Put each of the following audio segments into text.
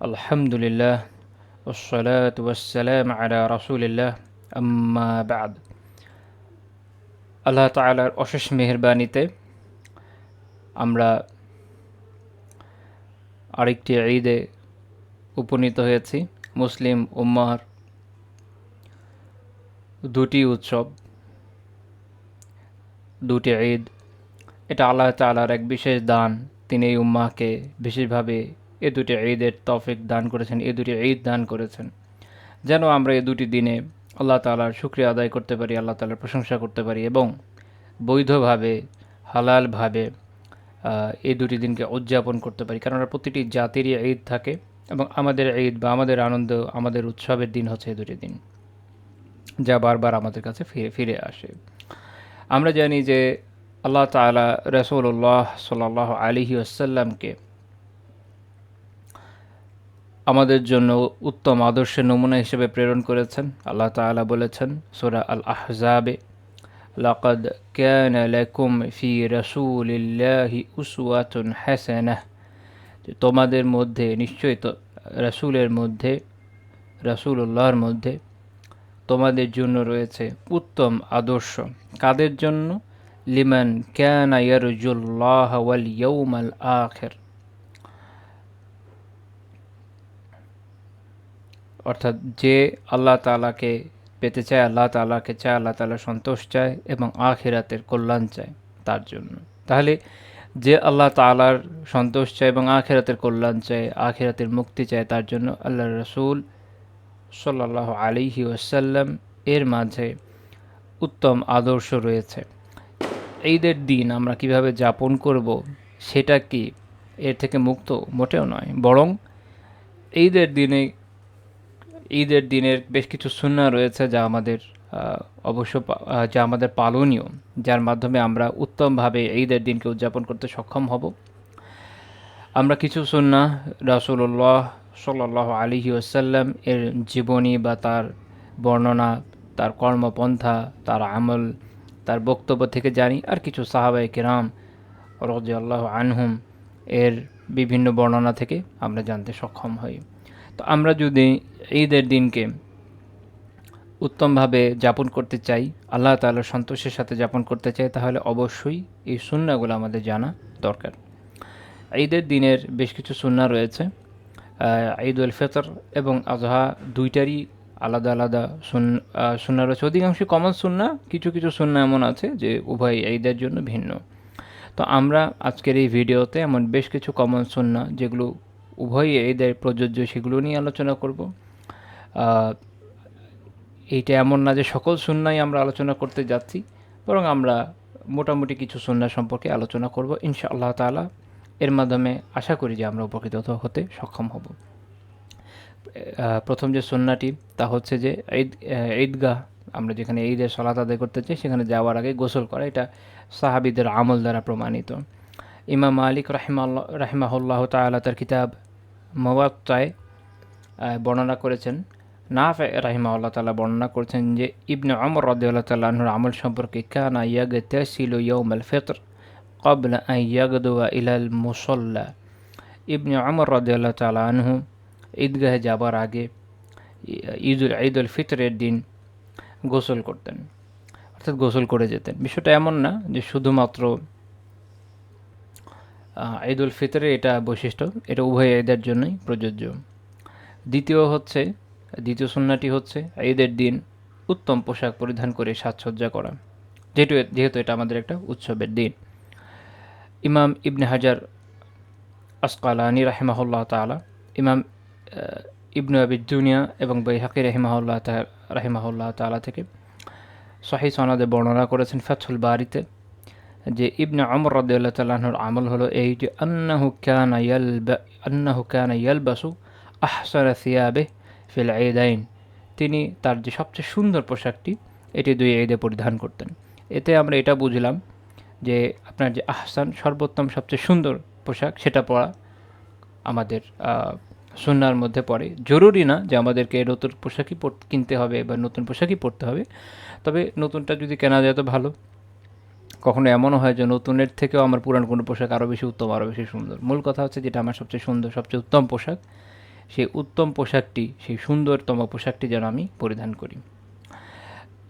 الحمد لله والصلاة والسلام على رسول الله أما بعد আল্লাহ তালার অশেষ মেহরবানিতে আমরা আরেকটি ঈদে উপনীত হয়েছি মুসলিম উম্মার দুটি উৎসব দুটি ঈদ এটা আল্লাহ তালার এক বিশেষ দান তিনি এই উম্মাকে বিশেষভাবে এ দুটি ঈদের তফিক দান করেছেন, এ দুটি ঈদ দান করেছেন। যেন আমরা এ দুটি দিনে আল্লাহ তালার শুক্রিয়া আদায় করতে পারি, আল্লাহ তালার প্রশংসা করতে পারি এবং বৈধভাবে, হালালভাবে এই দুটি দিনকে উদযাপন করতে পারি। কারণ প্রতিটি জাতিরই ঈদ থাকে এবং আমাদের ঈদ বা আমাদের আনন্দ, আমাদের উৎসবের দিন হচ্ছে এই দুটি দিন, যা বারবার আমাদের কাছে ফিরে ফিরে আসে। আমরা জানি যে আল্লাহ তালা রসুল্লাহ সাল্লাহ আলিহি আসাল্লামকে আমাদের জন্য উত্তম আদর্শের নমুনা হিসেবে প্রেরণ করেছেন। আল্লাহ তালা বলেছেন, সোরা আল আহজাবে লাকদ ক্যান লাকুম ফি রসুলিল্লাহি উসওয়াতুন হাসানাহ। তোমাদের মধ্যে, নিশ্চয়ই তো রসুলের মধ্যে রসুল্লাহর মধ্যে তোমাদের জন্য রয়েছে উত্তম আদর্শ। কাদের জন্য? লিমান ক্যান ইয়ারজুল্লাহ ওয়াল ইয়ৌমাল আখের। অর্থাৎ যে আল্লাহ তালাকে পেতে চায়, আল্লাহ তালাকে চায়, আল্লাহ তালা সন্তোষ চায় এবং আখিরাতের কল্যাণ চায় তার জন্য। তাহলে যে আল্লাহ তালার সন্তোষ চায় এবং আখেরাতের কল্যাণ চায়, আখেরাতের মুক্তি চায় তার জন্য আল্লাহ রসুল সাল্লাহ আলিহি ওসাল্লাম এর মাঝে উত্তম আদর্শ রয়েছে। ঈদের দিন আমরা কীভাবে যাপন করব সেটা কি এর থেকে মুক্ত মোটেও নয়, বরং ঈদের দিনে ঈদের দিনের বেশ কিছু সুন্না রয়েছে যা আমাদের অবশ্য যা আমাদের পালনীয়, যার মাধ্যমে আমরা উত্তমভাবে ঈদের দিনকে উদযাপন করতে সক্ষম হব। আমরা কিছু সুন্না রাসুল্লাহ সাল্লাহ আলিহি আসাল্লাম এর জীবনী বা তার বর্ণনা, তার কর্মপন্থা, তার আমল, তার বক্তব্য থেকে জানি। আর কিছু সাহাবাই কিরাম আল্লাহ আনহুম এর বিভিন্ন বর্ণনা থেকে আমরা জানতে সক্ষম হই। তো আমরা যদি ঈদের দিনকে উত্তমভাবে যাপন করতে চাই, আল্লাহ তালার সন্তোষের সাথে যাপন করতে চাই, তাহলে অবশ্যই এই সুন্নাগুলো আমাদের জানা দরকার। ঈদের দিনের বেশ কিছু সুন্না রয়েছে। ঈদ উল ফিতর এবং আজহা দুইটারই আলাদা আলাদা সুন্না রয়েছে। অধিকাংশ কমন সুন্না কিছু কিছু সুন্না এমন আছে যে উভয় ঈদের জন্য ভিন্ন। তো আমরা আজকের এই ভিডিওতে এমন বেশ কিছু কমন সুন্না যেগুলো উভয়ই ঈদের প্রযোজ্য, সেগুলো নিয়ে আলোচনা করব। এইটা এমন না যে সকল সুন্নাই আমরা আলোচনা করতে যাচ্ছি, বরং আমরা মোটামুটি কিছু সুন্না সম্পর্কে আলোচনা করব ইনশা আল্লাহ তালা এর মাধ্যমে আশা করি যে আমরা উপকৃত হতে সক্ষম হব। প্রথম যে সন্নাটি, তা হচ্ছে যে ঈদ ঈদগাহ, আমরা যেখানে ঈদের সলাত আদায় করতে চাই, সেখানে যাওয়ার আগে গোসল করা, এটা সাহাবিদের আমল দ্বারা প্রমাণিত। ইমাম মালিক রাহিমাল্লাহ, রাহিমাহুল্লাহ তালা তার কিতাব মওয়াক্তায় বর্ণনা করেছেন নাফ রাহিমা আল্লাহ তালা বর্ণনা করেছেন যে, ইবনে আমর রদ্দাল্লাহ তাল্লাহর আমল সম্পর্কে কানা ইয়াগ তেসিল ইয়ৌম আল ফিতর কবল ইয়াগদুয়া ইলাল মুসল্লা। ইবনে আমর রদ্দাল্লাহ তালা ঈদগাহে যাবার আগে ঈদ ঈদ উল ফিতরের দিন গোসল করতেন, অর্থাৎ গোসল করে যেতেন। বিষয়টা এমন না যে শুধুমাত্র ঈদ উল ফিতরের এটা বৈশিষ্ট্য, এটা উভয় ঈদের জন্যই প্রযোজ্য। দ্বিতীয় হচ্ছে দ্বিতীয় সুন্নাটি হচ্ছে ঈদের দিন উত্তম পোশাক পরিধান করে সাজসজ্জা করা, যেহেতু যেহেতু এটা আমাদের একটা উৎসবের দিন। ইমাম ইবনে হাজার আসকালানি রাহেমাহুল্লাহ তালা ইমাম ইবনু আবিদ দুনিয়া এবং বৈহাকি রহিমাহুল্লাহ রাহিমাহুল্লাহ তালা থেকে শাহি সনাদে বর্ণনা করেছেন ফাথুল বাড়িতে যে ইবনে আমর রদুল্লাহ তাল্লাহর আমল হলো এই যে আন্নাহু কানা ইয়ালবা আন্নাহু কানা ইয়ালবাসু আহসারা সিয়াবে ফিল ঈদাইন। তিনি তার যে সবচেয়ে সুন্দর পোশাকটি, এটি দুই ঈদে পরিধান করতেন। এতে আমরা এটা বুঝলাম যে আপনার যে আহসান সর্বোত্তম সবচেয়ে সুন্দর পোশাক, সেটা পরা আমাদের সুন্নার মধ্যে পড়ে। জরুরি না যে আমাদেরকে নতুন পোশাকই কিনতে হবে বা নতুন পোশাকই পরতে হবে। তবে নতুনটা যদি কেনা যায় তো ভালো। কখনো এমনও হয় যে নতুনের থেকেও আমার পুরান কোনো পোশাক আরও বেশি উত্তম আরও বেশি সুন্দর। মূল কথা হচ্ছে যেটা আমার সবচেয়ে সুন্দর, সবচেয়ে উত্তম পোশাক সেই উত্তম পোশাকটি, সেই সুন্দরতম পোশাকটি যেন আমি পরিধান করি।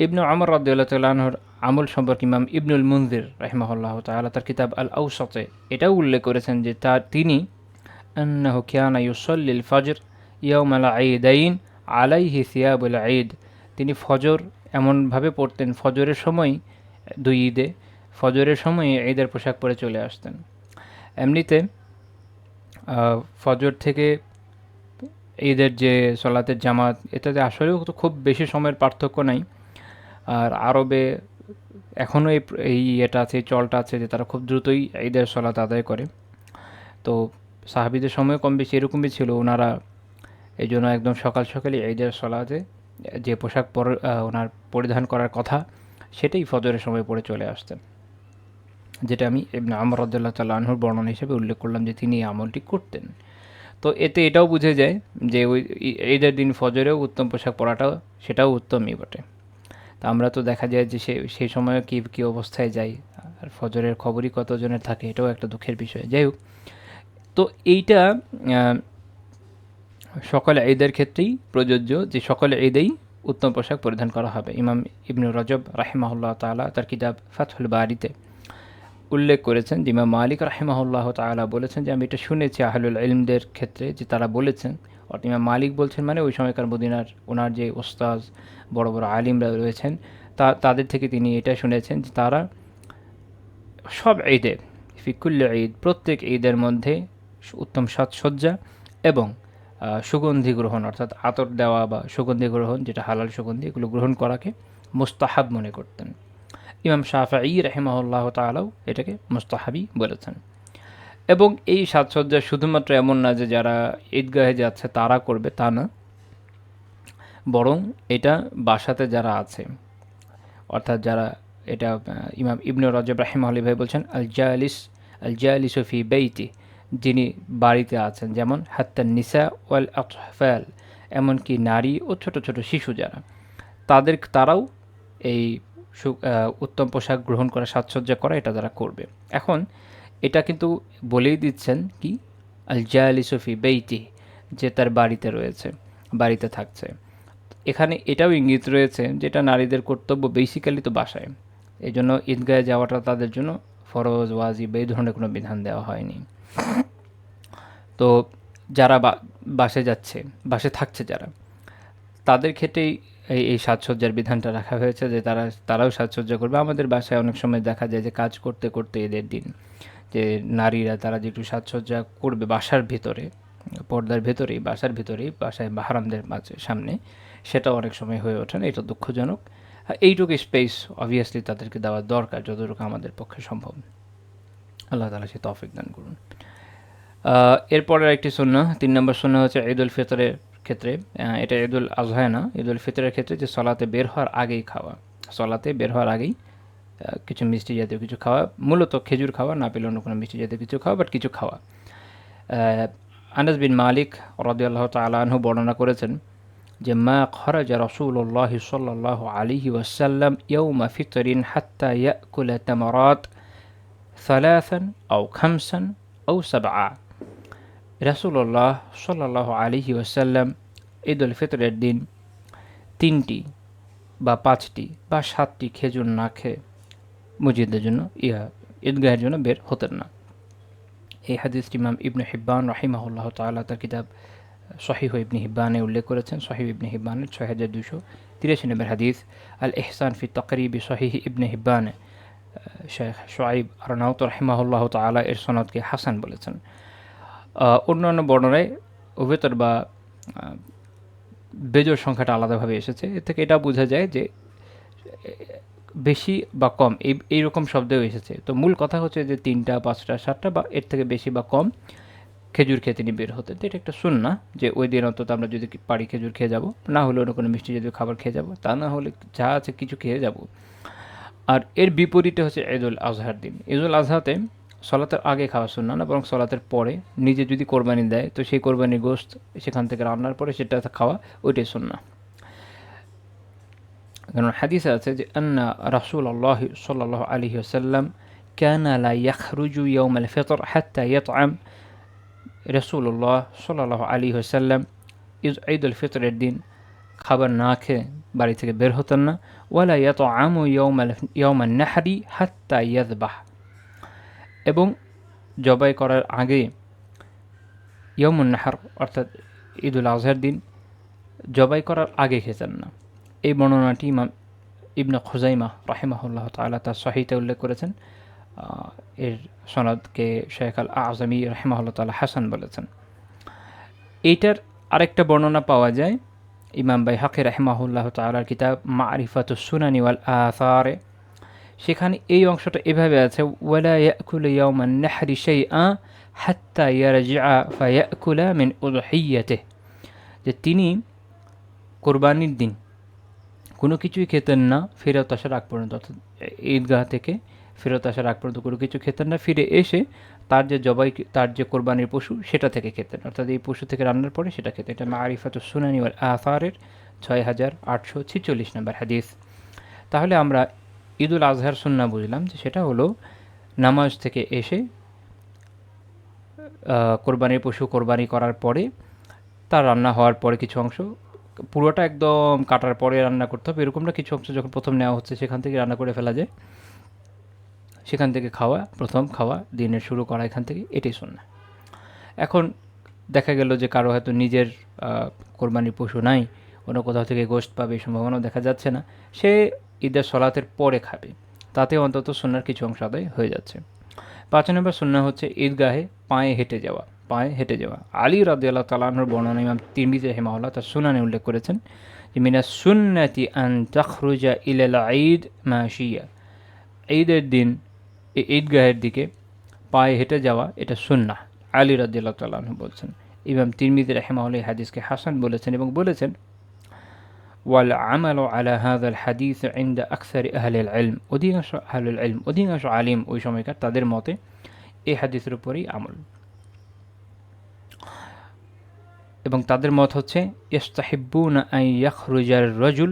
ইবনু আমর রদ্দুল্লাহ তাল্লাহর আমল সম্পর্কে ইমাম ইবনুল মুন্দির রাহিমাহুল্লাহ তাআলা তার কিতাব আল আউসতে এটাও উল্লেখ করেছেন যে তার, তিনি আন্নাহু কিয়ানা ইউসল্লিল ফজর ইয়াউম আল ঈদাইন আলাইহি সিয়াবুল ঈদ। তিনি ফজর এমনভাবে পড়তেন, ফজরের সময় দুই ঈদে, ফজরের সময় ঈদের পোশাক পরে চলে আসতেন। এমনিতে ফজর থেকে ঈদের যে সলাতের জামাত, এটাতে আসলেও তো খুব বেশি সময়ের পার্থক্য নাই। আর আরবে এখনও এই এই ইয়েটা আছে চলটা আছে যে তারা খুব দ্রুতই ঈদের সলাত আদায় করে। তো সাহাবিদের সময় কম বেশি এরকমই ছিল। ওনারা এই জন্য একদম সকাল সকালে ঈদের সলাতে যে পোশাক পর ওনার পরিধান করার কথা, সেটাই ফজরের সময় পরে চলে আসতেন। যেটা আমি ইবনে আমর রদুল্লাহ তাল্লাহ আনহুর বর্ণনা হিসেবে উল্লেখ করলাম যে তিনি এই আমলটি করতেন। তো এতে এটাও বুঝে যায় যে ওই ঈদের দিন ফজরেও উত্তম পোশাক পরাটাও সেটাও উত্তমই বটে। তা আমরা তো দেখা যায় যে সে সেই সময় কী কী অবস্থায় যাই, আর ফজরের খবরই কতজনের থাকে এটাও একটা দুঃখের বিষয়। যাই হোক, তো এইটা সকল ঈদের ক্ষেত্রেই প্রযোজ্য যে সকল ঈদেই উত্তম পোশাক পরিধান করা হবে। ইমাম ইবনু রজব রাহিমাহুল্লাহ তাআলা তার কিতাব ফাতহুল বারিতে উল্লেখ করেছেন ইমাম মালিক রাহিমাহুল্লাহ তাআলা বলেছেন যে আমি এটা শুনেছি আহলুল ইলমদের ক্ষেত্রে যে তারা বলেছেন, অর্থাৎ ইমাম মালিক বলছেন মানে ওই সময়কার মদিনার ওনার যে ওস্তাজ বড় বড় আলিমরা রয়েছেন, তা তাদের থেকে তিনি এটা শুনেছেন যে তারা সব ঈদে ফিকুল্ল ঈদ, প্রত্যেক ঈদের মধ্যে উত্তম সাজসজ্জা এবং সুগন্ধি গ্রহণ, অর্থাৎ আতর দেওয়া বা সুগন্ধি গ্রহণ, যেটা হালাল সুগন্ধি, এগুলো গ্রহণ করাকে মুস্তাহাব মনে করতেন। ইমাম শাফাই রহেমাহুল্লাহ তালাও এটাকে মুস্তাহাবি বলেছেন। এবং এই সাজসজ্জা শুধুমাত্র এমন না যে যারা ঈদগাহে যাচ্ছে তারা করবে তা না, বরং এটা বাসাতে যারা আছে, অর্থাৎ যারা এটা ইমাম ইবনু রজব রাহিম আলী ভাই বলছেন আল জালিস আল জালিসফি বেইতি, যিনি বাড়িতে আছেন, যেমন হাত্তান নিসা ওয়াল আতফাল, এমনকি নারী ও ছোট ছোট শিশু যারা, তাদের, তারাও এই উত্তম পোশাক গ্রহণ করা সাজসজ্জা করা এটা তারা করবে। এখন এটা কিন্তু বলেই দিচ্ছেন কি? আল জালিসফি বেইতি, যে তার বাড়িতে রয়েছে, বাড়িতে থাকছে। এখানে এটাও ইঙ্গিত রয়েছে যেটা নারীদের কর্তব্য বেসিক্যালি তো বাসায়। এই জন্য ঈদগাহে যাওয়াটা তাদের জন্য ফরজ, ওয়াজিব, এই ধরনের কোনো বিধান দেওয়া হয়নি। তো যারা বাসে যাচ্ছে বাসে থাকছে যারা, তাদের ক্ষেত্রেই এই এই সাজসজ্জার বিধানটা রাখা হয়েছে যে তারা তারাও সাজসজ্জা করবে। আমাদের বাসায় অনেক সময় দেখা যায় যে কাজ করতে করতে এদের দিন যে নারীরা তারা যে একটু সাজসজ্জা করবে বাসার ভিতরে পর্দার ভেতরেই বাসার ভিতরেই বাসায় বাহারামদের মাঝে সামনে সেটা অনেক সময় হয়ে ওঠে না এটা দুঃখজনক। এইটুকু স্পেস অবভিয়াসলি তাদেরকে দেওয়া দরকার যতটুকু আমাদের পক্ষে সম্ভব। আল্লাহ তালা সে তৌফিক দান করুন। আহ, এরপরের একটি শূন্য তিন নম্বর শূন্য হচ্ছে ঈদ উল ফিতরের ক্ষেত্রে এটা ঈদুল আজহায় না ঈদ উল ফিতরের ক্ষেত্রে যে সলাতে বের হওয়ার আগেই খাওয়া, সলাতে বের হওয়ার আগেই কিছু মিষ্টি জাতীয় কিছু খাওয়া, মূলত খেজুর খাওয়া, না পেলে অন্য কোনো মিষ্টি জাতীয় কিছু খাওয়া বাট কিছু খাওয়া। আনাস বিন মালিক রদিয়াল্লাহ তালাহু বর্ণনা করেছেন যে, মা খরাজা রসুল্লাহ সাল্লাহ আলিহি ওয়াসাল্লাম ইয়ৌমা ফিতরিন হাত্তা ইয়াকুলা তামারাত সালাসান আও খামসান আও সাবা রাসুল্লাহ সাল্লাহ আলিহি ওয়াসাল্লাম ঈদ উল ফিতরের দিন তিনটি বা পাঁচটি বা সাতটি খেজুর না খেয়ে মুজিদের জন্য, ইয়া, ঈদগাহের জন্য বের হতেন না। এই হাদিসটি ইমাম ইবনে হিব্বান রাহিমাহুল্লাহ তাআলা তার কিতাব সহিহ ইবনে হিব্বানে উল্লেখ করেছেন। সহিহ ইবনে হিব্বানের ছয় হাজার দুশো তিরাশি নম্বর হাদিস, আল এহসান ফি তকরিবি সহিহ ইবনে হিব্বানে শেখ সোয়াইব আরনাউত রাহিমাহুল্লাহ তাআলা এর সনদকে হাসান বলেছেন। অন্যান্য বর্ণনায় উভেতর বা বেজোর সংখ্যাটা আলাদাভাবে এসেছে। এর থেকে এটা বোঝা যায় যে, বেশি বা কম, এই এইরকম শব্দেও এসেছে। তো মূল কথা হচ্ছে যে তিনটা, পাঁচটা, সাতটা বা এর থেকে বেশি বা কম খেজুর খেয়ে তিনি বের হতেন। তো এটা একটা শুন না যে ওই দিন অন্তত আমরা যদি পারি খেজুর খেয়ে যাব, না হলে অন্য কোনো মিষ্টি জাতীয় খাবার খেয়ে যাব, তা না হলে যা আছে কিছু খেয়ে যাব। আর এর বিপরীতে হচ্ছে ঈদুল আজহার দিন। ঈদুল আজহাতে সলাতের আগে খাওয়া শুননা না, বরং সলাতের পরে নিজে যদি কোরবানি দেয়, তো সেই কোরবানির গোস্ত সেখান থেকে রান্নার পরে সেটা খাওয়া ওইটাই শুননা কারণ হাদিস আছে যে, আন্না রাসুল আল্লাহ সাল্লাহ আলহি আসাল্লাম কানা লা ইয়াখরুজু ইয়ৌম আল ফেতর হাত্তা ইয়াতআম। রসুল্লাহ সাল্লাহ আলী হাসাল্লাম ইজ ঈদ উল ফিতরের দিন খাবার না খেয়ে বাড়ি থেকে বের হতেন না। ওয়ালা ইয়াত আমু ইয়ৌম ইয়ৌমান নাহারি হাত্তা ইয়াদ বাহ এবং জবাই করার আগে ইয়মুন নাহার, অর্থাৎ ঈদুল আজহার দিন জবাই করার আগে খেতেন না। এই বর্ণনাটি ইমাম ইবনে খুজাইমা রাহিমাহুল্লাহ তাআলা তার সহিতে উল্লেখ করেছেন। এর সনদকে শেখ আল আজমি রাহিমাহুল্লাহ তাআলা হাসান বলেছেন। এইটার আরেকটা বর্ণনা পাওয়া যায়। ইমাম বাই হাকি রাহিমাহুল্লাহ তাআলার কিতাব মারিফাতুস সুনানি ওয়াল আসারে। সেখানে এই অংশটা এভাবে আছে, ওয়ালা ইয়াকুল যে তিনি কোরবানির দিন কোনো কিছুই খেতেন না, ফেরত আসার আগ পর্যন্ত, অর্থাৎ ঈদগাহ থেকে ফেরত আসার আগ পর্যন্ত কোনো কিছু খেতেন না, ফিরে এসে তার যে জবাই, তার যে কোরবানির পশু সেটা থেকে খেতেন। অর্থাৎ এই পশু থেকে রান্নার পরে সেটা খেতেন। এটা মারিফাত সুনানি ওয়াল আসারের ছয় হাজার আটশো ছিচল্লিশ নম্বর হাদিস। তাহলে আমরা ঈদুল আজহার সুন্না বুঝলাম যে সেটা হলো নামাজ থেকে এসে কোরবানির পশু কোরবানি করার পরে তার রান্না হওয়ার পরে কিছু অংশ, পুরোটা একদম কাটার পরে রান্না করতে হবে। এরকমটা কিছু অংশ যখন প্রথম নেওয়া হচ্ছে, সেখান থেকে রান্না করে ফেলা যায়। সেখান থেকে খাওয়া, প্রথম খাওয়া, দিনের শুরু করা, এখান থেকে এটাই শোনা এখন দেখা গেল যে কারও হয়তো নিজের কোরবানির পশু নাই, অন্য কোথাও থেকে গোশত পাবে, এই সম্ভাবনাও দেখা যাচ্ছে না। সে ঈদের সলাতের পরে খাবে। তাতে অন্তত সুন্নার কিছু অংশ আদায় হয়ে যাচ্ছে। পাঁচ নম্বর সুন্না হচ্ছে ঈদগাহে পায়ে হেঁটে যাওয়া, পায়ে হেঁটে যাওয়া। আলী রাদি আল্লাহ তালাহর বর্ণনা ইমাম তিরমিজি হেমাউল্লাহ তার সুনানে উল্লেখ করেছেন যে মিনা সুন্নাতি আন তখরুজা ইলাল ঈদ মাশিয়া। ঈদের দিন এই ঈদগাহের দিকে পায়ে হেঁটে যাওয়া এটা সুন্না, আলী রাদিল্লাহ তালাহ বলছেন। ইমাম তিরমিজি রহমাউল্লাহ হাদিসকে হাসান বলেছেন এবং বলেছেন আমাল আলা হাদাল হাদিস ইন্দা আকসার আহলেল ইলম অধিকাংশ আহলুল ইলম অধিকাংশ আলিম ওই সময়কার তাদের মতে এই হাদিসের উপরেই আমল এবং তাদের মত হচ্ছে ইস্তাহিব্বুন আই ইয়াখরুজার রজুল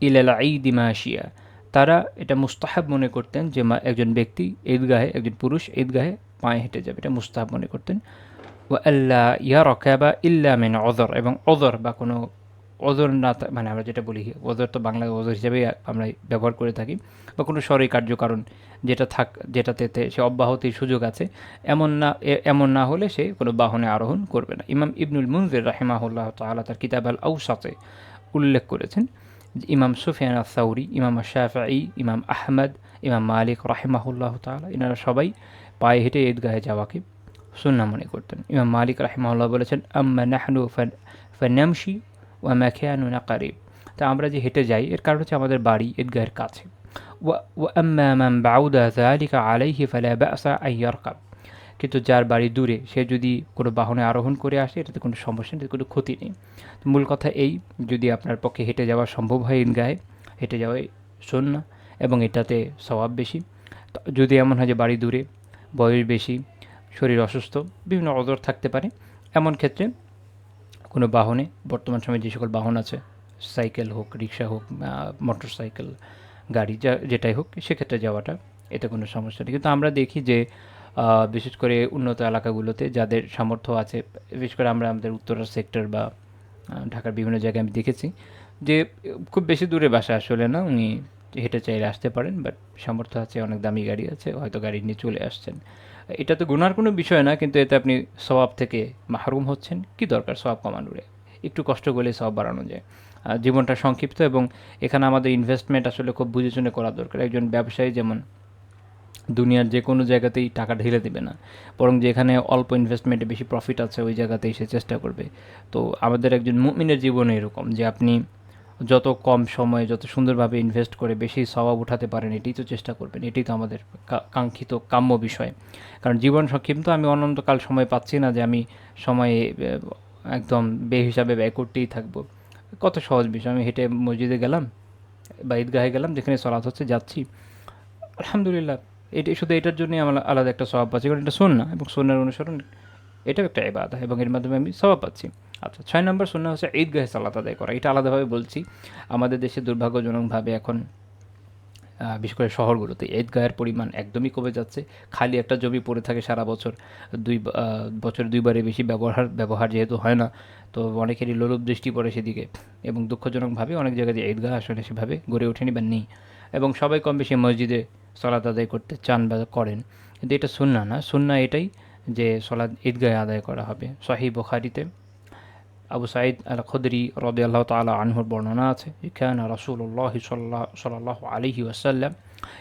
ইলাল ঈদ মাশিয়া তারা এটা মুস্তাহাব মনে করতেন যে, মা একজন ব্যক্তি ঈদগাহে, একজন পুরুষ ঈদগাহে পায়ে হেঁটে যাবে। এটা মুস্তাহাব মনে করতেন। ও আল্লাহ ইয়া রকাবা ইল্লা মেন অদর এবং অদর বা কোনো ওজর না মানে আমরা যেটা বলি, ওজর তো বাংলায় ওজর হিসেবে আমরা ব্যবহার করে থাকি, বা কোনো সরই কার্যকারণ যেটা থাক, যেটাতে সে অব্যাহতির সুযোগ আছে, এমন না এমন না হলে সে কোনো বাহনে আরোহণ করবে না। ইমাম ইবনুল মুনজির রাহিমাহুল্লাহ তাআলা তার কিতাব আল আউসাতে উল্লেখ করেছেন ইমাম সুফিয়ান আসাউরি ইমাম শাফাই ইমাম আহমদ, ইমাম মালিক রাহিমাহুল্লাহ তাআলা, এনারা সবাই পায়ে হেঁটে ঈদগাহে যাওয়াকে সুন্না মনে করতেন। ইমাম মালিক রাহিমাহুল্লাহ বলেছেন, আম্মা নাহনু ফান ওয়া না কারিব। তা আমরা যে হেঁটে যাই, এর কারণ হচ্ছে আমাদের বাড়ি ঈদগাহের কাছে। কিন্তু যার বাড়ি দূরে, সে যদি কোনো বাহনে আরোহণ করে আসে, এটাতে কোনো সমস্যা নেই কোনো ক্ষতি নেই। মূল কথা এই, যদি আপনার পক্ষে হেঁটে যাওয়া সম্ভব হয় ঈদগাহে, হেঁটে যাওয়াই শূন্য এবং এটাতে স্বভাব বেশি। যদি এমন হয় যে বাড়ি দূরে, বয়স বেশি, শরীর অসুস্থ, বিভিন্ন অজর থাকতে পারে, এমন ক্ষেত্রে কোনো বাহনে, বর্তমান সময়ে যে সকল বাহন আছে, সাইকেল হোক, রিক্সা হোক মোটর সাইকেল গাড়ি, যা, যেটাই হোক, সেক্ষেত্রে যাওয়াটা এতে কোনো সমস্যা নেই। কিন্তু আমরা দেখি যে বিশেষ করে উন্নত এলাকাগুলোতে যাদের সামর্থ্য আছে, বিশেষ করে আমরা আমাদের উত্তরা সেক্টর বা ঢাকার বিভিন্ন জায়গায় আমি দেখেছি যে, খুব বেশি দূরে বাসা আসলে না, উনি হেঁটে চাইলে আসতে পারেন, বাট সামর্থ্য আছে, অনেক দামি গাড়ি আছে, হয়তো গাড়ি নিয়ে চলে আসছেন। এটা তো গুনার কোনো বিষয় না, কিন্তু এতে আপনি স্বভাব থেকে মাহরুম হচ্ছেন। কি দরকার স্বভাব কমানোর? একটু কষ্ট করলে সব বাড়ানো যায়। জীবনটা সংক্ষিপ্ত এবং এখানে আমাদের ইনভেস্টমেন্ট আসলে খুব বুঝে শুনে করা দরকার। একজন ব্যবসায়ী যেমন দুনিয়ার যে কোনো জায়গাতেই টাকা ঢেলে দেবে না, বরং যেখানে অল্প ইনভেস্টমেন্টে বেশি প্রফিট আছে, ওই জায়গাতেই সে চেষ্টা করবে। তো আমাদের একজন মুমিনের জীবনে এরকম যে আপনি যত কম সময়ে, যত সুন্দরভাবে ইনভেস্ট করে বেশি স্বভাব উঠাতে পারেন, এটাই তো চেষ্টা করবেন। এটাই তো আমাদের কাঙ্ক্ষিত কাম্য বিষয়। কারণ জীবন সংক্ষিপ্ত আমি অনন্তকাল সময় পাচ্ছি না যে আমি সময়ে একদম বে হিসাবে ব্যয় করতেই থাকব। কত সহজ বিষয়। আমি হেঁটে মসজিদে গেলাম, বা ঈদগাহে গেলাম, যেখানে সলাৎ হচ্ছে, যাচ্ছি। আলহামদুলিল্লাহ, এটি শুধু এটার জন্যই আমার আলাদা একটা স্বভাব পাচ্ছি কারণ এটা শোন না এবং সোনার অনুসরণ, এটাও একটা ইবাদা এবং এর মাধ্যমে আমি স্বভাব পাচ্ছি। আচ্ছা ছয় নম্বর শূন্য হচ্ছে ঈদগাহে সালাত আদায় করা। এটা আলাদাভাবে বলছি। আমাদের দেশে দুর্ভাগ্যজনকভাবে এখন বিশেষ করে শহরগুলোতে ঈদগাহের পরিমাণ একদমই কমে যাচ্ছে। খালি একটা জমি পড়ে থাকে সারা বছর, দুই বছর দুইবারে বেশি ব্যবহার ব্যবহার যেহেতু হয় না, তো অনেকেরই লোলুপ দৃষ্টি পড়ে সেদিকে এবং দুঃখজনকভাবে অনেক জায়গায় যে ঈদগাহ আসলে সেভাবে গড়ে ওঠেনি বা নেই এবং সবাই কম বেশি মসজিদে সলাত আদায় করতে চান বা করেন। কিন্তু এটা সুন্না না। সুন্না এটাই যে সলাদ ঈদগাহে আদায় করা হবে। সহি বুখারিতে আবু সাইদ আল খুদরি রদে আল্লাহ তালা আনহুর বর্ণনা আছে ইখানা রসুল্লাহ সাল্লাহ আলহি ওসাল্লাম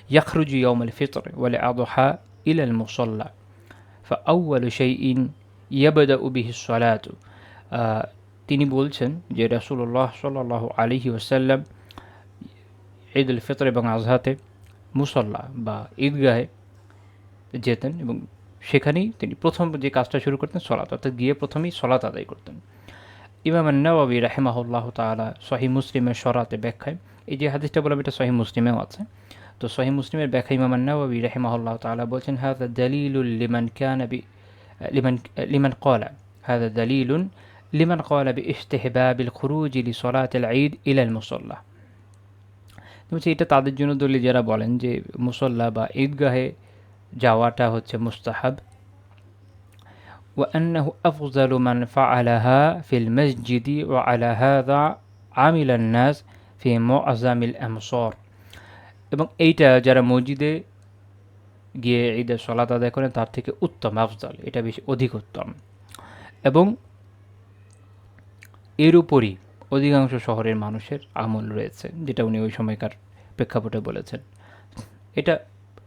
ইয়াখরুজু ইয়ম আল ফিতর ওয়ালে আদহা ইল আল মুসল্লা ফাউল ইন ইয়াবদা উবিহি সলাত তিনি বলছেন যে রাসুল্লাহ সাল্লাহ আলহি ওসাল্লাম ঈদ উল ফিতর এবং আজহাতে মুসল্লা বা ঈদগাহে যেতেন এবং সেখানেই তিনি প্রথম যে কাজটা শুরু করতেন সলাত অর্থাৎ গিয়ে প্রথমেই সলাত আদায় করতেন। ইমাম নওয়াবি রাহেমাহুল্লাহ তালা সহি মুসলিমের সরাতে ব্যাখ্যায়, এই যে হাদিসটা বললাম, এটা সহি মুসলিমেও আছে। তো সহি মুসলিমের ব্যাখ্যা ইমাম নওয়াবি রাহেমাহুল্লাহ তালা বলছেন হাজা দলিলুল লিমান ক্যানবি লিমান লিমান কলা হাজা দলিলুন লিমান কলা বি ইস্তেহবাবিল খুরুজ ইলি সলাতেল ঈদ ইলাল মুসল্লা। বলছি, এটা তাদের জন্য দলিল যারা বলেন যে মুসল্লা বা ঈদগাহে যাওয়াটা হচ্ছে মুস্তাহাব وأنه أفضل من فعلها في المسجد وعلى هذا عمل الناس في معظم الأمصار এবং এইটা যারা মসজিদে গিয়ে ঈদের সলাত আদায় করেন তার থেকে উত্তম আফজাল এটা বেশি অধিক উত্তম এবং এর উপরই অধিকাংশ শহরের মানুষের আমল রয়েছে যেটা উনি ওই সময়কার প্রেক্ষাপটে বলেছেন এটা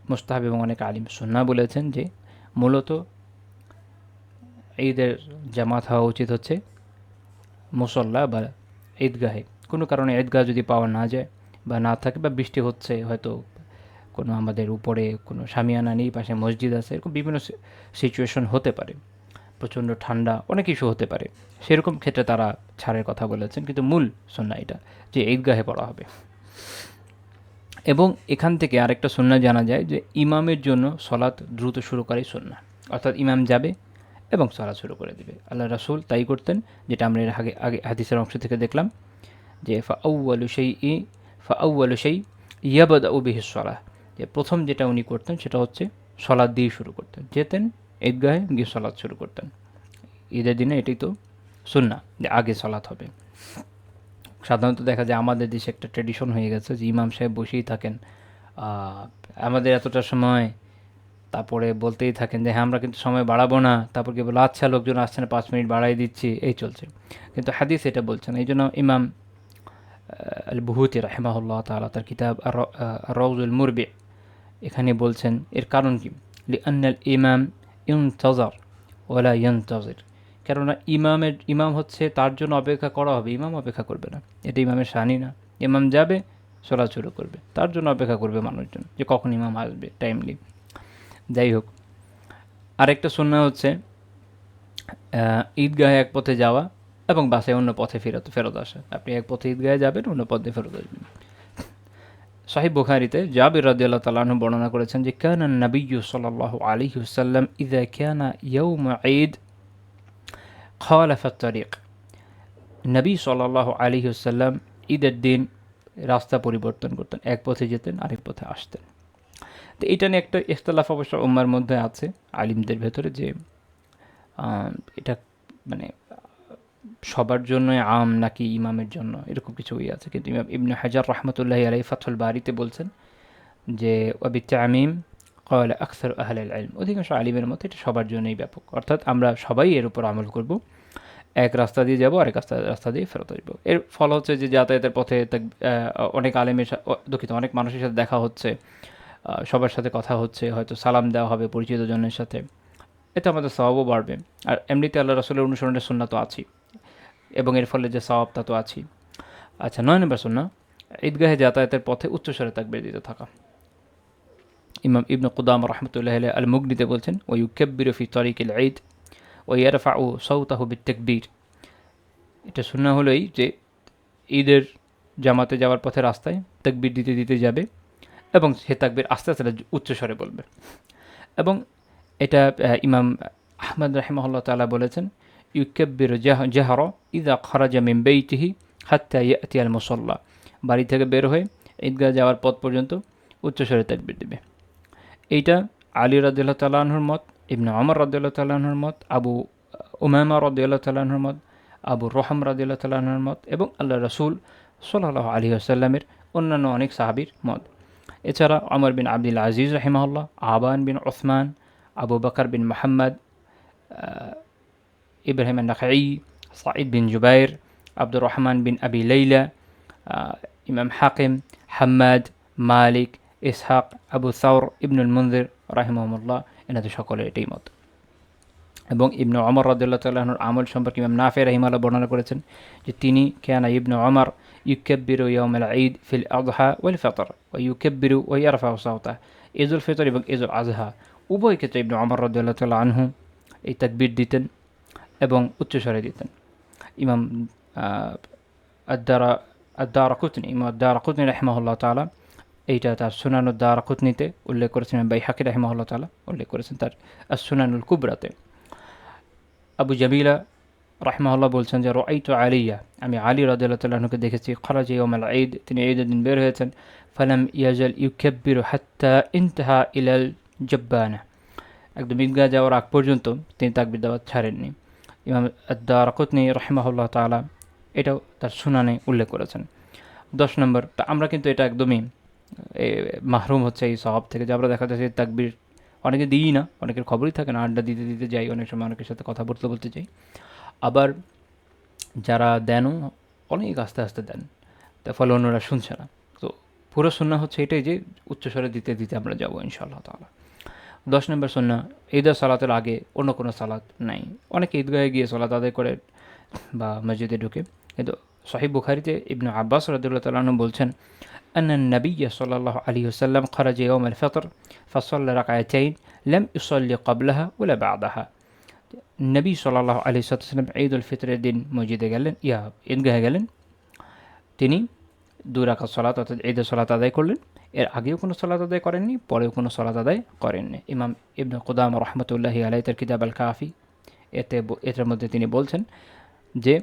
মোস্তাহাব এবং অনেক আলিম সুন্না বলেছেন যে মূলত ঈদের জামাত হওয়া উচিত হচ্ছে মুসল্লা বা ঈদগাহে। কোনো কারণে ঈদগাহ যদি পাওয়া না যায় বা না থাকে বা বৃষ্টি হচ্ছে, হয়তো কোনো আমাদের উপরে কোনো সামিয়ানা নেই, পাশে মসজিদ আছে, এরকম বিভিন্ন সিচুয়েশন হতে পারে। প্রচণ্ড ঠান্ডা, অনেক কিছু হতে পারে। সেরকম ক্ষেত্রে তারা ছাড়ের কথা বলেছেন, কিন্তু মূল সন্না এটা, যে ঈদগাহে পড়া হবে। এবং এখান থেকে আরেকটা সন্না জানা যায় যে ইমামের জন্য সলাৎ দ্রুত শুরু করাই সন্না অর্থাৎ ইমাম যাবে এবং সলাৎ শুরু করে দেবে। আল্লাহ রাসুল তাই করতেন, যেটা আমরা এর আগে আগে হাদিসের অংশ থেকে দেখলাম, যে ফা আউ্বালু সেই ই ফা আউ্বালু সেই ইয়াবাদ ও বিহিসলাহ যে প্রথম যেটা উনি করতেন সেটা হচ্ছে সলাদ দিয়ে শুরু করতেন। যেতেন ঈদগাহে গিয়ে সলাদ শুরু করতেন। ঈদের দিনে এটাই তো সুন্না যে আগে সলাৎ হবে। সাধারণত দেখা যায় আমাদের দেশে একটা ট্রেডিশন হয়ে গেছে যে ইমাম সাহেব বসেই থাকেন। আমাদের এতটা সময় তারপরে বলতেই থাকেন যে হ্যাঁ আমরা কিন্তু সময় বাড়াবো না। তারপর কি বলে আচ্ছা লোকজন আসছে না, পাঁচ মিনিট বাড়াই দিচ্ছি। এই চলছে। কিন্তু হাদিস এটা বলছেন। এই জন্য ইমাম আল বুহুতি রাহেমাহুল্লাহ তাআলা তার কিতাব রৌজুল মুরবি এখানে বলছেন, এর কারণ কি? লি আন্নাল ইমাম ইউনতাজার ওলা ইয়ন্তজির। কেননা ইমামের, ইমাম হচ্ছে তার জন্য অপেক্ষা করা হবে। ইমাম অপেক্ষা করবে না। এটা ইমামের শানি না। ইমাম যাবে চলা শুরু করবে। তার জন্য অপেক্ষা করবে মানুষজন যে কখন ইমাম আসবে টাইমলি যাই হোক। আরেকটা সুন্না হচ্ছে ঈদগাহে এক পথে যাওয়া এবং বাসে অন্য পথে ফেরত ফেরত আসা। আপনি এক পথে ঈদগাহে যাবেন, অন্য পথে ফেরত আসবেন। সাহিব বুখারিতে জাবির রাদিয়াল্লাহ তাআলা বর্ণনা করেছেন যে, কানা নবিয়্যু সাল্লাল্লাহু আলাইহি ওয়াসাল্লাম ইযা কানা ইয়াউম ঈদ খালাফা তারিক নবী সাল্লাল্লাহু আলাইহি ওয়াসাল্লাম ঈদের দিন রাস্তা পরিবর্তন করতেন, এক পথে যেতেন, আরেক পথে আসতেন। তো এটা নিয়ে একটা ইখতলাফ অবশ্য উম্মার মধ্যে আছে, আলিমদের ভেতরে যে এটা মানে সবার জন্য আম নাকি ইমামের জন্য এরকম কিছু ইয়ে আছে। কিন্তু ইমাম ইবনে হাজার রহমতুল্লাহ আলাই ফাথুল বাড়িতে বলছেন যে অবিত্য আমিম কয়লা আকসর আহল আলম অধিকাংশ আলিমের মতো এটা সবার জন্যই ব্যাপক। অর্থাৎ আমরা সবাই এর উপর আমল করব। এক রাস্তা দিয়ে যাব, আরেক রাস্তা রাস্তা দিয়ে ফেরত আসব। এর ফল হচ্ছে যে যাতায়াতের পথে অনেক আলেমের দুঃখিত, অনেক মানুষের সাথে দেখা হচ্ছে। সবার সাথে কথা হচ্ছে, হয়তো সালাম দেওয়া হবে পরিচিত জনের সাথে। এতে আমাদের স্বভাবও বাড়বে। আর এমনিতে আল্লাহ রসুলের অনুসরণের সুন্না তো আছি এবং এর ফলে যে স্বভাব তা তো আছি আচ্ছা নয় নম্বর সুন্না ঈদগাহে যাতায়াতের পথে উচ্চস্বরে তাকবির দিতে থাকা। ইমাম ইবনু কুদাম রহমতুল্লাহ আল মুগনিতে বলছেন ও ইউকেব্বির ফি তরিকিল ঈদ ও ইয়ারফা ও সৌতাহু বিত্তেকবীর। এটা শূন্য হলোই যে ঈদের জামাতে যাওয়ার পথে রাস্তায় তাকবির দিতে দিতে যাবে। এবং সে তাকবির আস্তে আস্তে উচ্চস্বরে বলবে। এবং এটা ইমাম আহমদ রাহিমাহুল্লাহ তালা বলেছেন, ইউকেব্বির জাহর ইদা খরাজা বেইতিহি হাত্তা ইয়াতি আল মুসল্লা। বাড়ি থেকে বের হয়ে ঈদগাহ যাওয়ার পথ পর্যন্ত উচ্চস্বরে তাকবির দিবে। এইটা আলী রাদিল্লাহ তালাহুর মত, ইবনে আমর রাদিল্লাহ তালাহুর মত, আবু উমামা রাদিল্লাহ তালাহুর মত, আবু রহম রাদিল্লাহ তালাহুর মত এবং আল্লাহ রসুল সাল্লাহ আলী আসাল্লামের অন্যান্য অনেক সাহাবির মত। এছাড়া আমর বিন আব্দুল আজিজ রহিমাল্লাহ আবান বিন ওসমান আবু বকর বিন মোহাম্মদ ইব্রাহিম নাখাই সাঈদ বিন জুবাইর আব্দুর রহমান বিন আবি লাইলা ইমাম Hakim Hammad Malik Ishaq Abu Saur ইবনুল মন্দির রাহিমহমুল্লাহ এনাদের সকলের এটাই মত এবং ইবনু অমর রদুল্লাহ তাল্লাহর আমল সম্পর্কে ইমাম নাফে রাহিমাল্লাহ বর্ণনা করেছেন যে তিনি কেনা ইবনু অমর ইউকেব্বিরু ইয়মল ঈদ ফিল আজহা ওয়াল ফতর ও ইউকেব্বিরু ও ইয়ারফা সাউতা ঈদুল ফিতর এবং ঈদুল আজহা উভয় ক্ষেত্রে ইবনু অমর রদুল্লাহ তাল্লাহ আনহু এই তাকবির দিতেন এবং উচ্চস্বরে দিতেন ইমাম আদারা আদারা কুতনি ইমাম আদারা কুতনি রহমাহুল্লাহ তালা এইটা তার সুনানুদ্দার দ্বারা কুতনিতে উল্লেখ করেছেন বাই হাকির রহমাহুল্লাহ তালা উল্লেখ করেছেন তার সুনানুল কুবরাতে আবু জামিলা রাহমাহুল্লাহ বলছেন যে, রআইতু আলিয়া। আমি আলী তাআলাকে দেখেছি। খরাজ ইয়াউমাল ঈদ, তিনি ঈদের দিন বের হয়েছেন। ফালাম ইয়াজাল ইউকাব্বিরু হাত্তা ইনতাহা ইলাল জব্বানা। একদম ঈদগাহ যাওয়ার আগ পর্যন্ত তিনি তাকবির দাওয়াত ছাড়েননি। ইমাম আদারকুতনি রহমাহুল্লাহ তাআলা এটাও তার সুনানে উল্লেখ করেছেন। দশ নম্বর, তা আমরা কিন্তু এটা একদমই মাহরুম হচ্ছে এই সব থেকে। যে আমরা দেখা যাচ্ছে তাকবির অনেকে দিই না, অনেকের খবরই থাকে না। আড্ডা দিতে দিতে যাই, অনেক সময় অনেকের সাথে কথা বলতে বলতে যাই। আবার যারা দেনও অনেক আস্তে আস্তে দেন। তার ফলে অন্যরা শুনছে না। তো পুরো সুন্না হচ্ছে এটাই যে উচ্চস্বরে দিতে দিতে আমরা যাব ইনশাআল্লাহ তালা দশ নম্বর সুন্না ঈদের সালাতের আগে অন্য কোনো সালাত নাই। অনেকে ঈদগাহে গিয়ে সালাত আদায় করে বা মসজিদে ঢুকে। কিন্তু সাহিব বুখারিতে ইবনু আব্বাস রদুল্লাহ তালু বলছেন أن নবী صلى الله হুসাল্লাম وسلم خرج يوم الفطر فصلى রাকায়তাইন لم يصلي কবলাহা ولا বাদাহা। নবী সাল্লাহ আলি সাল্লাম ঈদ উল ফিতরের দিন মসজিদে গেলেন ইয়া ঈদগাহে গেলেন তিনি রাখা সলাত অর্থাৎ ঈদের সলাত আদায় করলেন এর আগেও কোনো সলাত আদায় করেননি পরেও কোনো সলাত আদায় করেননি ইমাম ইবন কুদাম রহমতুল্লাহি আলাই তার কিতাব আল কাফি এতে এটার মধ্যে তিনি বলছেন যে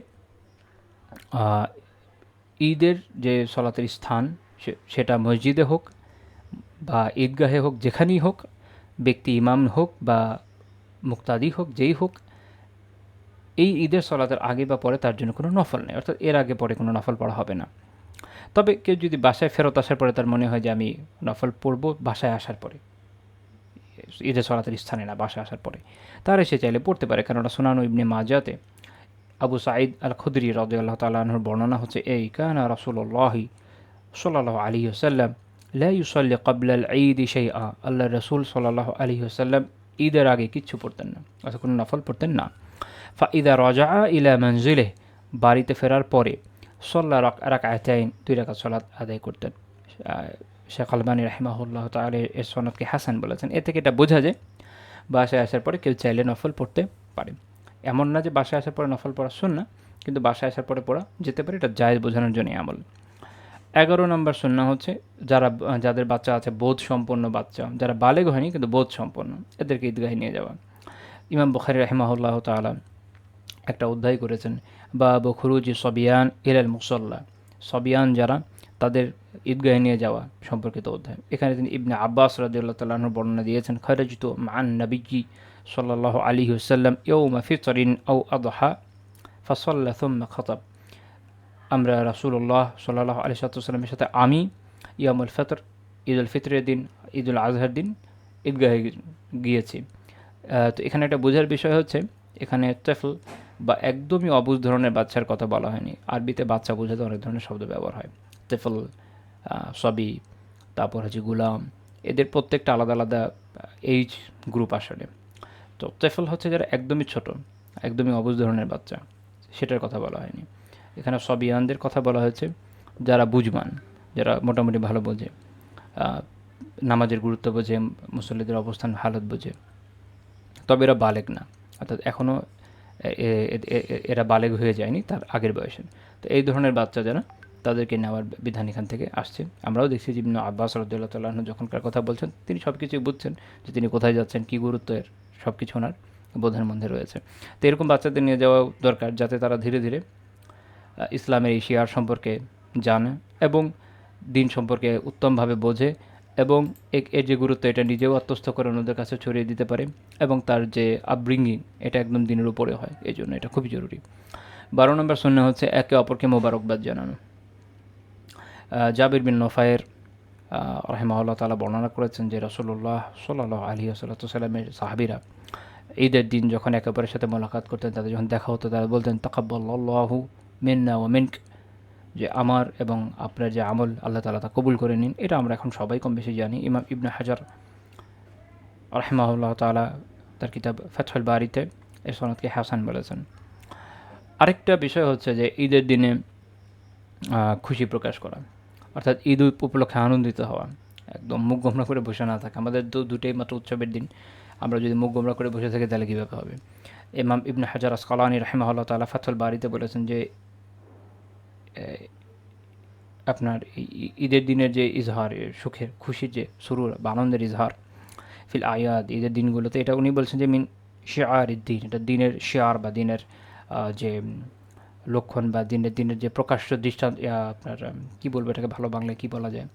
ঈদের যে সলাতের স্থান সেটা মসজিদে হোক বা ঈদগাহে হোক যেখানেই হোক ব্যক্তি ইমাম হোক বা মুক্তাদি হোক, যেই হোক, এই ঈদের সলাতের আগে বা পরে তার জন্য কোনো নফল নেই। অর্থাৎ এর আগে পরে কোনো নফল পড়া হবে না। তবে কেউ যদি বাসায় ফেরত আসার পরে তার মনে হয় যে আমি নফল পড়ব বাসায় আসার পরে, ঈদের সলাতের স্থানে না, বাসায় আসার পরে, তাহলে সে চাইলে পড়তে পারে। কেননা সোনানু ইবনে মাজাতে আবু সাঈদ আল খুদরি রদ আল্লাহ তালাহর বর্ণনা হচ্ছে, এই কানা রসুল্লাহি সাল্লাহ আলী আসাল্লাম লা ইউসাল্লি কবলাল ঈদ আ আল্লাহ রসুল সাল্লাহ আলী আসাল্লাম ঈদের আগে কিচ্ছু পড়তেন না অর্থাৎ কোনো নফল পড়তেন না। ফা ইদা রজা ইলা মঞ্জিলে বাড়িতে ফেরার পরে সল্লা রাক আয়তাইন দুই রাকাত সলাৎ আদায় করতেন। শেখ আলবানী রাহিমাহুল্লাহ তালে এর সনদকে হাসান বলেছেন। এ থেকে এটা বোঝা যায়, বাসায় আসার পরে কেউ চাইলে নফল পড়তে পারে। এমন না যে বাসায় আসার পরে নফল পড়া শুন না কিন্তু বাসায় আসার পরে পড়া যেতে পারে, এটা জায়জ বোঝানোর জন্যই আমল। এগারো নম্বর শূন্য হচ্ছে যারা, যাদের বাচ্চা আছে বোধ সম্পন্ন বাচ্চা, যারা বালেগ হয়নি কিন্তু বোধ সম্পন্ন এদেরকে ঈদগাহে নিয়ে যাওয়া। ইমাম বখারি রাহিমাহুল্লাহ তালা একটা অধ্যায় করেছেন বা বখরুজ সবিয়ান ইলাল মুসল্লা, সবিয়ান যারা তাদের ঈদগাহে নিয়ে যাওয়া সম্পর্কিত অধ্যায়। এখানে তিনি ইবনে আব্বাস রাজিউল্লাহ তাল্লাহর বর্ণনা দিয়েছেন, খরাজিত মান নবীজি সাল্লাহ আলী হুসাল্লাম ইউমা ফিতরিন ও আদহা, ফসল্লা থুম্মা খতব। আমরা রাসুল্লাহ সাল্লাহ আলি সাল্লামের সাথে আমি ইয়ামুল ফতর ঈদ উল ফিতরের দিন ঈদ উল আজহার দিন, ঈদগাহে গিয়েছি। তো এখানে একটা বোঝার বিষয় হচ্ছে, এখানে তেফল বা একদমই অবুজ ধরনের বাচ্চার কথা বলা হয়নি। আরবিতে বাচ্চা বোঝাতে অনেক ধরনের শব্দ ব্যবহার হয়। তেফল সবি তারপর হচ্ছে গুলাম, এদের প্রত্যেকটা আলাদা আলাদা এইজ গ্রুপ আসলে। তো তেফল হচ্ছে যারা একদমই ছোট, একদমই অবুজ ধরনের বাচ্চা, সেটার কথা বলা হয়নি। এখানে সবিয়ানদের কথা বলা হয়েছে, যারা বুঝবান, যারা মোটামুটি ভালো বোঝে। নামাজের গুরুত্ব বোঝে, মুসল্লিদের অবস্থান হালত বোঝে। তবে এরা বালেক না। অর্থাৎ এখনও এরা বালেক হয়ে যায়নি তার আগের বয়সে। তো এই ধরনের বাচ্চা যারা, তাদেরকে নেওয়ার বিধান এখান থেকে আসছে। আমরাও দেখছি যে আব্বাস রদুল্লাহ তাল্লাহ যখনকার কথা বলছেন, তিনি সব কিছুই বুঝছেন যে তিনি কোথায় যাচ্ছেন, কী গুরুত্বের সব কিছু ওনার বোধের মধ্যে রয়েছে। তো এরকম বাচ্চাদের নিয়ে যাওয়া দরকার, যাতে তারা ধীরে ধীরে ইসলামের এই শিয়ার সম্পর্কে জানে এবং দিন সম্পর্কে উত্তমভাবে বোঝে এবং এর যে গুরুত্ব, এটা নিজেও আত্মস্থ করে অন্যদের কাছে ছড়িয়ে দিতে পারে এবং তার যে আপব্রিঙ্গিং এটা একদম দিনের উপরে হয়। এই জন্য এটা খুবই জরুরি। বারো নম্বর শূন্য হচ্ছে, একে অপরকে মোবারকবাদ জানানো। জাবির বিন নফায়ের রহেমাউল্লাহ তালা বর্ণনা করেছেন যে রসুল্লাহ সাল্লাহ আলী সাল্লামের সাহাবিরা ঈদের দিন যখন একে অপরের সাথে মোলাকাত করতেন, তাদের যখন দেখা হতো, তারা বলতেন তাকাব্বাল্লাহু মিন্না ও মিনক, যে আমার এবং আপনার যে আমল আল্লাহ তালা তা কবুল করে নিন, এটা আমরা এখন সবাই কম বেশি জানি। ইমাম ইবনে হাজার রহমাউল্লাহ তালা তার কিতাব ফেথল বাড়িতে এ সনদকে হাসান বলেছেন। আরেকটা বিষয় হচ্ছে যে ঈদের দিনে খুশি প্রকাশ করা, অর্থাৎ ঈদ উপলক্ষে আনন্দিত হওয়া, একদম মুখ গোমরা করে বসে না থাকা। আমাদের তো দুটোই মাত্র উৎসবের দিন, আমরা যদি মুখ গোমরা করে বসে থাকি তাহলে কীভাবে হবে? ইমাম ইবনে হাজার আসকালানি রহমাউল্লাহ তালা ফাথল বাড়িতে বলেছেন যে আপনার ঈদের দিনের যে ইজহার সুখের, খুশির যে সুরুর, বা আনন্দের ইজহার, ফিল আয়াদ, ঈদের দিনগুলোতে, এটা উনি বলছেন যে মিন শেয়ার দিন, এটা দিনের শেয়ার বা দিনের যে লক্ষণ বা দিনের দিনের যে প্রকাশ্য দৃষ্টান্ত আপনার কী বলব এটাকে ভালো বাংলায় কী বলা যায়?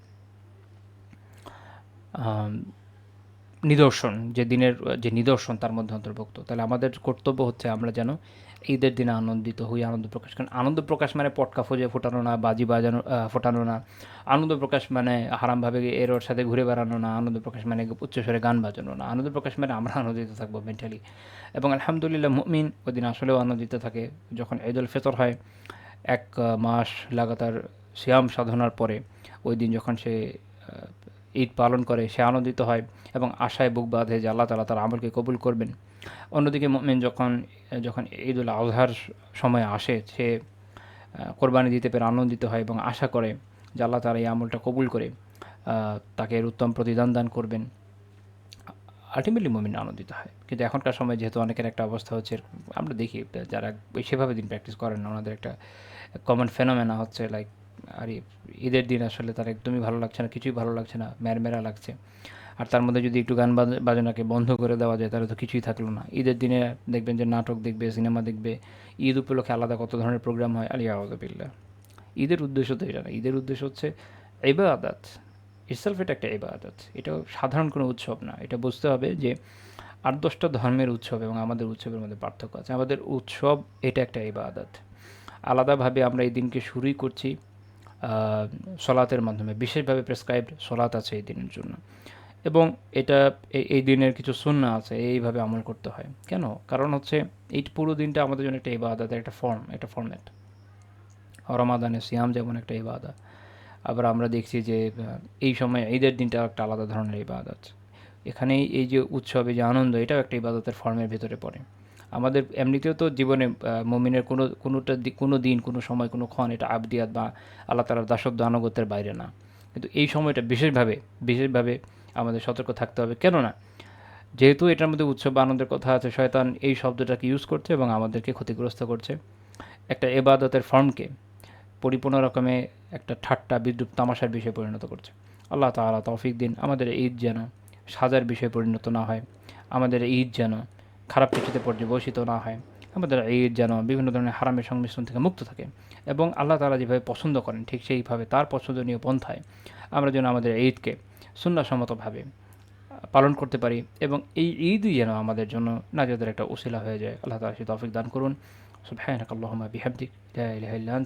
নিদর্শন, যে দিনের, যে নিদর্শন তার মধ্যে অন্তর্ভুক্ত। তাহলে আমাদের কর্তব্য হচ্ছে আমরা যেন ঈদের দিনে আনন্দিত হই, আনন্দ প্রকাশ করেন আনন্দ প্রকাশ মানে পটকা ফোজে ফোটানো না, বাজি বাজানো ফোটানো না। আনন্দ প্রকাশ মানে হারামভাবে এর ওর সাথে ঘুরে বেড়ানো না, আনন্দ প্রকাশ মানে উচ্চস্বরে গান বাজানো না। আনন্দ প্রকাশ মানে আমরা আনন্দিত থাকব মেন্টালি এবং আলহামদুলিল্লাহ মুমিন ওই দিন আসলেও আনন্দিত থাকে। যখন ঈদ উল ফিতর হয়, এক মাস লাগাতার শ্যাম সাধনার পরে ওই দিন যখন সে ঈদ পালন করে, সে আনন্দিত হয় এবং আশায় বুক বাঁধে যে আল্লাহ তালা তার আমলকে কবুল করবেন। অন্যদিকে মুমিন যখন যখন ঈদ আজহার সময় আসে, সে কোরবানি দিতে পেরে আনন্দিত হয় এবং আশা করে যে আল্লাহ তারা এই আমলটা কবুল করে তাকে এর উত্তম প্রতিদান দান করবেন। আলটিমেটলি মুমিন আনন্দিত হয়। কিন্তু এখনকার সময় যেহেতু অনেকের একটা অবস্থা হচ্ছে, আমরা দেখি, যারা সেভাবে দিন প্র্যাকটিস করেন না, ওনাদের একটা কমন ফেনোমেনা হচ্ছে লাইক আর, ঈদের দিন আসলে তার একদমই ভালো লাগছে না, কিছুই ভালো লাগছে না ম্যারমেরা লাগছে। আর তার মধ্যে যদি একটু গান বাজ- বাজনাকে বন্ধ করে দেওয়া যায়, তাহলে তো কিছুই থাকল না। ঈদের দিনে দেখবেন যে নাটক দেখবে, সিনেমা দেখবে, ঈদ উপলক্ষে আলাদা কত ধরনের প্রোগ্রাম হয়, আলিয়া আউদবিল্লা ঈদের উদ্দেশ্য তো এটা না, ঈদের উদ্দেশ্য হচ্ছে ইবাদত। ইটসেলফ এটা একটা ইবাদত। এটা সাধারণ কোনো উৎসব না। এটা বুঝতে হবে যে আট দশটা ধর্মের উৎসব এবং আমাদের উৎসবের মধ্যে পার্থক্য আছে। আমাদের উৎসব এটা একটা ইবাদত। আলাদাভাবে আমরা এই দিনকে শুরুই করছি সলাতের মাধ্যমে, বিশেষভাবে প্রেসক্রাইবড সলাত আছে এই দিনের জন্য। এবং এটা এই- দিনের কিছু সুন্না আছে, এইভাবে আমল করতে হয়। কেন? কারণ হচ্ছে, এই পুরো দিনটা আমাদের জন্য একটা ইবাদতের একটা ফর্ম একটা ফর্ম্যাট রমাদানে সিয়াম যেমন একটা ইবাদত। আবার আমরা দেখছি যে এই সময়, ঈদের দিনটা একটা আলাদা ধরনের ইবাদত। এখানেই এই যে উৎসবে যে আনন্দ, এটাও একটা ইবাদতের ফর্মের ভিতরে পড়ে। আমাদের এমনিতেও তো জীবনে মমিনের কোনো, কোনোটা কোনো দিন, কোনো সময়, কোনো ক্ষণ এটা আবদিয়াত বা আল্লাহ তালার দাসত্ব আনুগত্যের বাইরে না। কিন্তু এই সময়টা বিশেষভাবে বিশেষভাবে আমাদের সতর্ক থাকতে হবে। কেননা, যেহেতু এটার মধ্যে উৎসব আনন্দের কথা আছে, শয়তান এই শব্দটাকে ইউজ করছে এবং আমাদেরকে ক্ষতিগ্রস্ত করছে। একটা এবাদতের ফর্মকে পরিপূর্ণ রকমে একটা ঠাট্টা, বিদ্রুপ, তামাশার বিষয়ে পরিণত করছে। আল্লাহ তাআলা তৌফিক দিন। আমাদের ঈদ যেন সাজার বিষয়ে পরিণত না হয়। আমাদের ঈদ যেন খারাপ কিছুতে পর্যবসিত না হয়। আমাদের ঈদ যেন বিভিন্ন ধরনের হারামের সংমিশ্রণ থেকে মুক্ত থাকে এবং আল্লাহ তাআলা যেভাবে পছন্দ করেন, ঠিক সেইভাবে তার পছন্দনীয় পন্থায় আমরা যেন আমাদের ঈদকে সুন্নাসম্মতভাবে পালন করতে পারি এবং এই ঈদই যেন আমাদের জন্য নাজাদের একটা উসিলা হয়ে যায়। আল্লাহ তাআলা সে তৌফিক দান করুন। সুবহানাকাল্লাহুম্মা বিহামদিক। লা ইলাহা ইল্লা